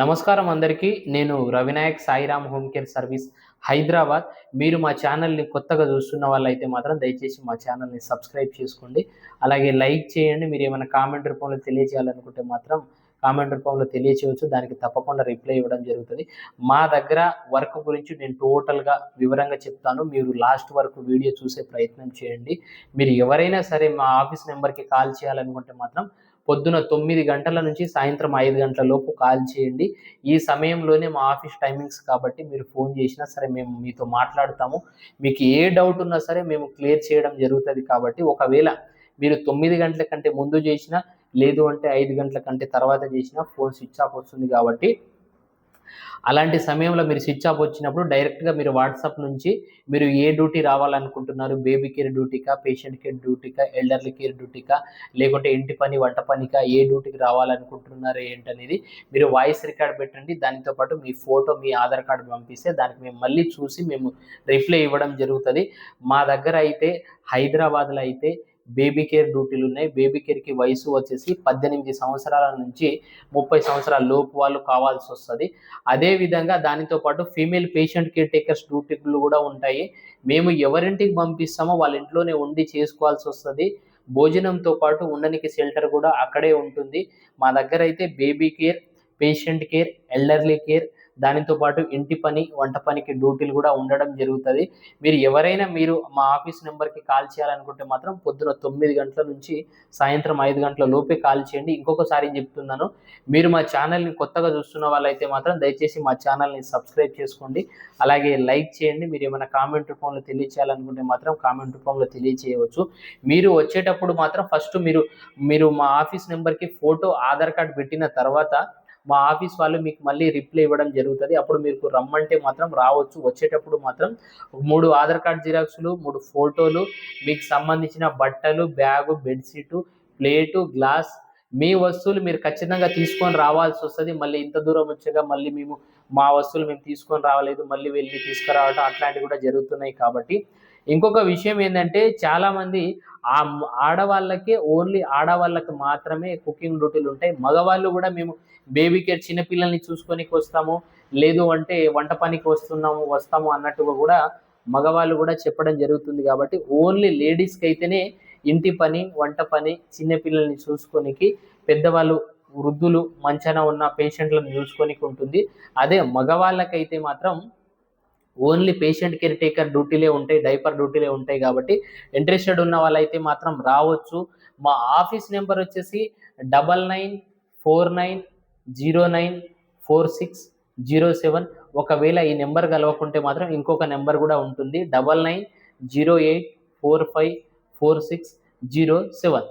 నమస్కారం అందరికీ. నేను Ravinayak Sairam home care service Hyderabad. మీరు మా ఛానల్ని కొత్తగా చూస్తున్న వాళ్ళైతే మాత్రం దయచేసి మా ఛానల్ని సబ్స్క్రైబ్ చేసుకోండి. అలాగే లైక్ చేయండి. మీరు ఏమైనా కామెంట్ రూపంలో తెలియజేయాలనుకుంటే మాత్రం కామెంట్ రూపంలో తెలియచేయవచ్చు. దానికి తప్పకుండా రిప్లై ఇవ్వడం జరుగుతుంది. మా దగ్గర వర్క్ గురించి నేను టోటల్గా వివరంగా చెప్తాను. మీరు లాస్ట్ వరకు వీడియో చూసే ప్రయత్నం చేయండి. మీరు ఎవరైనా సరే మా ఆఫీస్ నెంబర్కి కాల్ చేయాలనుకుంటే మాత్రం పొద్దున తొమ్మిది గంటల నుంచి సాయంత్రం ఐదు గంటల లోపు కాల్ చేయండి. ఈ సమయంలోనే మా ఆఫీస్ టైమింగ్స్ కాబట్టి మీరు ఫోన్ చేసినా సరే మేము మీతో మాట్లాడతాము. మీకు ఏ డౌట్ ఉన్నా సరే మేము క్లియర్ చేయడం జరుగుతుంది కాబట్టి ఒకవేళ మీరు తొమ్మిది గంటల కంటే ముందు చేసినా లేదు అంటే ఐదు గంటల కంటే తర్వాత చేసినా ఫోన్ స్విచ్ ఆఫ్ వస్తుంది కాబట్టి అలాంటి సమయంలో మీరు స్విచ్ ఆఫ్ వచ్చినప్పుడు డైరెక్ట్గా మీరు వాట్సాప్ నుంచి మీరు ఏ డ్యూటీ రావాలనుకుంటున్నారు? బేబీ కేర్ డ్యూటీకా? పేషెంట్ కేర్ డ్యూటీకా? ఎల్డర్లీ కేర్ డ్యూటీకా? లేకుంటే ఇంటి పని వంట పనికా? ఏ డ్యూటీకి రావాలనుకుంటున్నారు ఏంటనేది మీరు వాయిస్ రికార్డ్ పెట్టండి. దానితో పాటు మీ ఫోటో మీ ఆధార్ కార్డు పంపిస్తే దానికి మేము మళ్ళీ చూసి మేము రిప్లై ఇవ్వడం జరుగుతుంది. మా దగ్గర అయితే హైదరాబాద్లో అయితే బేబీ కేర్ డ్యూటీలు ఉన్నాయి. బేబీ కేర్కి వయసు వచ్చేసి పద్దెనిమిది సంవత్సరాల నుంచి ముప్పై సంవత్సరాల లోపు వాళ్ళు కావాల్సి వస్తుంది. అదేవిధంగా దానితో పాటు ఫీమేల్ పేషెంట్ కేర్ టేకర్స్ డ్యూటీలు కూడా ఉంటాయి. మేము ఎవరింటికి పంపిస్తామో వాళ్ళ ఇంట్లోనే ఉండి చేసుకోవాల్సి వస్తుంది. భోజనంతో పాటు ఉండనికి షెల్టర్ కూడా అక్కడే ఉంటుంది. మా దగ్గర అయితే baby care patient care elderly care దానితో పాటు ఇంటి పని వంట పనికి డ్యూటీలు కూడా ఉండడం జరుగుతుంది. మీరు ఎవరైనా మీరు మా ఆఫీస్ నెంబర్కి కాల్ చేయాలనుకుంటే మాత్రం పొద్దున తొమ్మిది గంటల నుంచి సాయంత్రం ఐదు గంటల లోపే కాల్ చేయండి. ఇంకొకసారి చెప్తున్నాను మీరు మా ఛానల్ని కొత్తగా చూస్తున్న వాళ్ళైతే మాత్రం దయచేసి మా ఛానల్ని సబ్స్క్రైబ్ చేసుకోండి. అలాగే లైక్ చేయండి. మీరు ఏమైనా కామెంట్ రూపంలో తెలియచేయాలనుకుంటే మాత్రం కామెంట్ రూపంలో తెలియచేయవచ్చు. మీరు వచ్చేటప్పుడు మాత్రం ఫస్ట్ మీరు మీరు మా ఆఫీస్ నెంబర్కి ఫోటో ఆధార్ కార్డ్ పెట్టిన తర్వాత మా ఆఫీస్ వాళ్ళు మీకు మళ్ళీ రిప్లై ఇవ్వడం జరుగుతుంది. అప్పుడు మీకు రమ్మంటే మాత్రం రావచ్చు. వచ్చేటప్పుడు మాత్రం మూడు ఆధార్ కార్డ్ జిరాక్స్లు మూడు ఫోటోలు మీకు సంబంధించిన బట్టలు బ్యాగు బెడ్షీటు ప్లేటు గ్లాస్ మీ వస్తువులు మీరు ఖచ్చితంగా తీసుకొని రావాల్సి వస్తుంది. మళ్ళీ ఇంత దూరం వచ్చాక మళ్ళీ మేము మా వస్తువులు మేము తీసుకొని రావలేదు మళ్ళీ వెళ్ళి తీసుకురావడం అట్లాంటివి కూడా జరుగుతున్నాయి కాబట్టి ఇంకొక విషయం ఏంటంటే చాలామంది ఆ ఆడవాళ్ళకే ఓన్లీ ఆడవాళ్ళకి మాత్రమే కుకింగ్ డ్యూటీలు ఉంటాయి. మగవాళ్ళు కూడా మేము బేబీ కేర్ చిన్నపిల్లల్ని చూసుకొని వస్తాము. లేదు అంటే వంట పనికి వస్తున్నాము వస్తాము అన్నట్టుగా కూడా మగవాళ్ళు కూడా చెప్పడం జరుగుతుంది కాబట్టి ఓన్లీ లేడీస్కి అయితేనే ఇంటి పని వంట పని చిన్నపిల్లల్ని చూసుకోనికి పెద్దవాళ్ళు వృద్ధులు మంచాన ఉన్న పేషెంట్లను చూసుకొని ఉంటుంది. అదే మగవాళ్ళకైతే మాత్రం ఓన్లీ పేషెంట్ కేర్ టేకర్ డ్యూటీలే ఉంటాయి డైపర్ డ్యూటీలే ఉంటాయి కాబట్టి ఇంట్రెస్టెడ్ ఉన్న వాళ్ళైతే మాత్రం రావచ్చు. మా ఆఫీస్ నెంబర్ వచ్చేసి double nine four nine zero nine four six zero seven. ఒకవేళ ఈ నెంబర్ కలవకుంటే మాత్రం ఇంకొక నెంబర్ కూడా ఉంటుంది. Double nine zero eight four five four six zero seven.